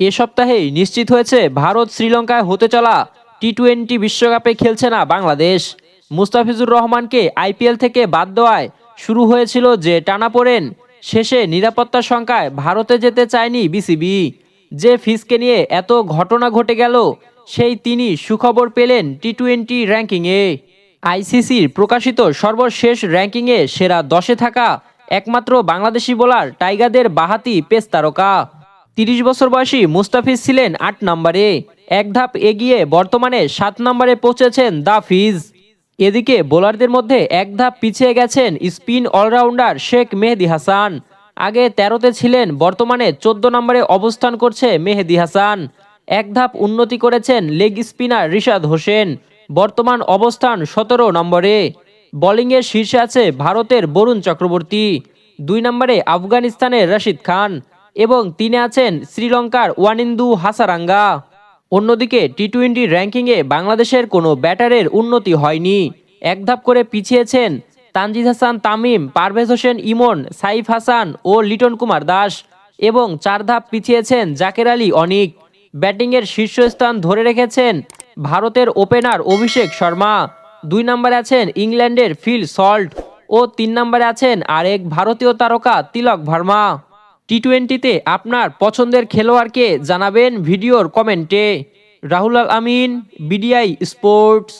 এ সপ্তাহেই নিশ্চিত হয়েছে ভারত শ্রীলঙ্কায় হতে চলা টি টোয়েন্টি বিশ্বকাপে খেলছে না বাংলাদেশ। মুস্তাফিজুর রহমানকে আইপিএল থেকে বাদ দেওয়ায় শুরু হয়েছিল যে টানাপোড়েন। শেষে নিরাপত্তার সংখ্যায় ভারতে যেতে চায়নি বিসিবি। যে ফিসকে নিয়ে এত ঘটনা ঘটে গেল, সেই তিনি সুখবর পেলেন টি টোয়েন্টি র্যাঙ্কিংয়ে আইসিসির প্রকাশিত সর্বশেষ র্যাঙ্কিংয়ে সেরা দশে থাকা একমাত্র বাংলাদেশি বোলার টাইগারদের বাহাতি পেস তারকা। তিরিশ বছর বয়সী মুস্তাফিজ ছিলেন আট নম্বরে। এক ধাপ এগিয়ে বর্তমানে সাত নম্বরে পৌঁছেছেন দা ফিজ এদিকে বোলারদের মধ্যে এক ধাপ পিছিয়ে গেছেন স্পিন অলরাউন্ডার শেখ মেহেদি হাসান। আগে তেরোতে ছিলেন, বর্তমানে চোদ্দ নম্বরে অবস্থান করছে মেহেদি হাসান। এক ধাপ উন্নতি করেছেন লেগ স্পিনার রিশাদ হোসেন। বর্তমান অবস্থান সতেরো নম্বরে। বোলিংয়ের শীর্ষে আছে ভারতের বরুণ চক্রবর্তী। দুই নম্বরে আফগানিস্তানের রশিদ খান। এবং তিনে আছেন শ্রীলঙ্কার ওয়ানিন্দু হাসারাঙ্গা। অন্যদিকে টি টোয়েন্টি র্যাঙ্কিংয়ে বাংলাদেশের কোনো ব্যাটারের উন্নতি হয়নি। এক ধাপ করে পিছিয়েছেন তানজিদ হাসান তামিম, পারভেজ হোসেন ইমন, সাইফ হাসান ও লিটন কুমার দাস এবং চার ধাপ পিছিয়েছেন জাকের আলী অনিক। ব্যাটিংয়ের শীর্ষস্থান ধরে রেখেছেন ভারতের ওপেনার অভিষেক শর্মা। দুই নম্বরে আছেন ইংল্যান্ডের ফিল সল্ট ও তিন নম্বরে আছেন আরেক ভারতীয় তারকা তিলক ভার্মা। টি টোয়েন্টিতে আপনার পছন্দের খেলোয়াড়কে জানাবেন ভিডিওর কমেন্টে। Rahul Al Amin BDI sports.